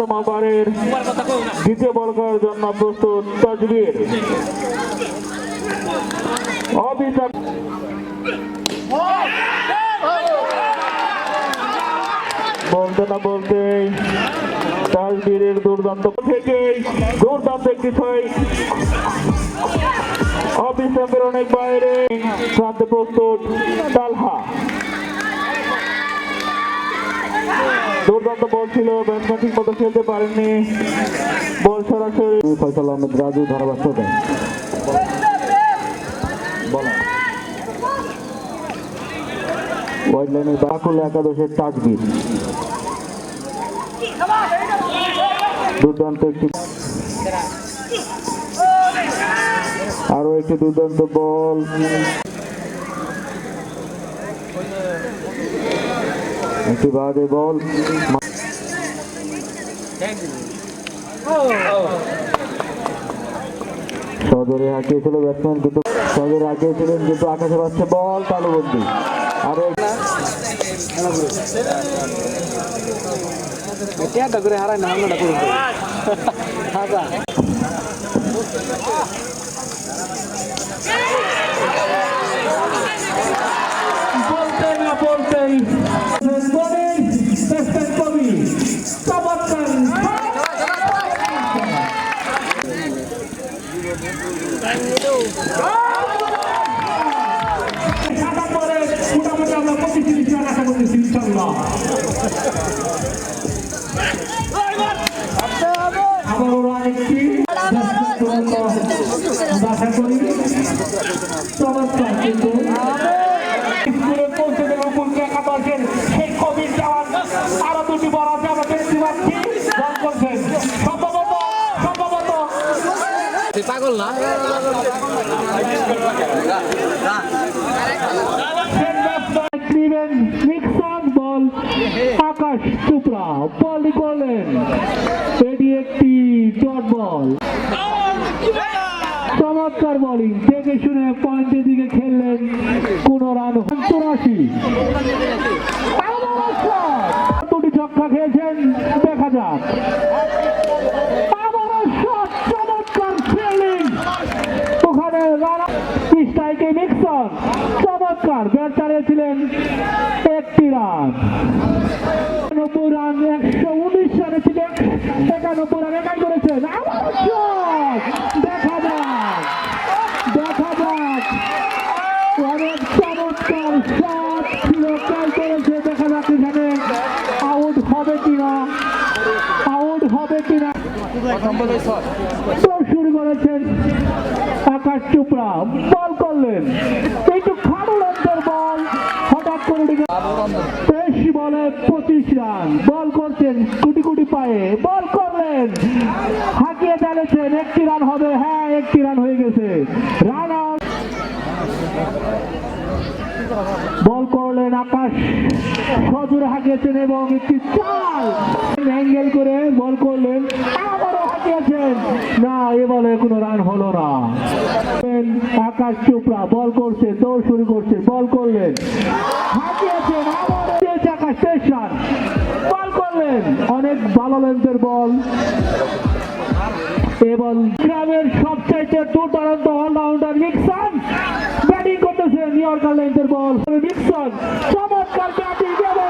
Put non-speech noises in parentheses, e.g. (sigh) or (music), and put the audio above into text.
ওভারের দ্বিতীয় বল করার জন্য প্রস্তুত তজবির। বলতে না বলতে তাজবীরের দুর্দান্ত থেকে দুর্দান্ত একটি ছয়। অফিস অনেক বাইরে প্রান্তে প্রস্তুত তালহা। দুর্দান্ত বল ছিল ঠিক মতো খেলতে পারেননি। বল সরাসরি। ফয়সাল আহমেদ রাজু ওয়াইড লাইনের বাকুল একাদশের তাজবির দুর্দান্ত একটি আরও একটি দুর্দান্ত বল। একটি বাদে বল। সদরে হাঁকিয়েছিল ব্যাটসম্যান কিন্তু সদরে হাঁকিয়েছিলেন কিন্তু আকাশে পাচ্ছে বল, তালুবন্দি। আরও হারায় না আমরা (laughs) মোটামুটি আমরা পঁচিশ তিরিশ রান আশা করতেছি ইনশাল্লাহ আবার ওরা একটি সেই কবির জওয়ান আরও দুটি বড় আকাশ চোপড়া বল করলেন এটি একটি ডট বল চমৎকার বোলিং দেখে শুনে পয়েন্টের দিকে খেললেন কোন রান চুরাশি দুটি ছক্কা খেয়েছেন দেখা যাক আবারও shot, চমৎকার ফিল্ডিং ওখানে রানা স্ট্রাইকে নিক্সন চমৎকার। ব্যাট চালিয়েছিলেন একটি রান। একানব্বই রান, একশো উনিশ রানে ছিল একানব্বই রান একাই করেছেন। দেখা যাক। দেখা যাক। চমৎকার দেখা যাক এখানে। আউট হবে কিনা? আউট হবে কিনা? শুরু করেছেন আকাশ চোপড়া, বল করলেন। একটু খাড়ো বল হঠাৎ করে বেশ বলে পঁচিশ রান। বল করছেন কুটি কুটি পায়ে। বল করলেন। হাঁকিয়ে চালিয়েছেন একটি রান হবে। হ্যাঁ একটি রান হয়ে গেছে। রান বল করলেন আকাশ সজোরে হাঁকিয়েছেন এবং একটি চাল অ্যাঙ্গেল করে বল করলেন, আবারও হাঁকিয়েছেন। না, এ বলে কোনো রান হলো না। আকাশ চোপড়া, বল করছে, দৌড় শুরু করছে, বল করলেন। হাঁকিয়েছেন আকাশ তেইশ রান। বল করলেন, অনেক ভালো লেন্থের বল। এবং গ্রামের সবচাইতে দুর্দান্ত অলরাউন্ডার নিক্সন ইয়র্কার লেন্থের বল নিক্সন চমৎকার ব্যাটিং এবং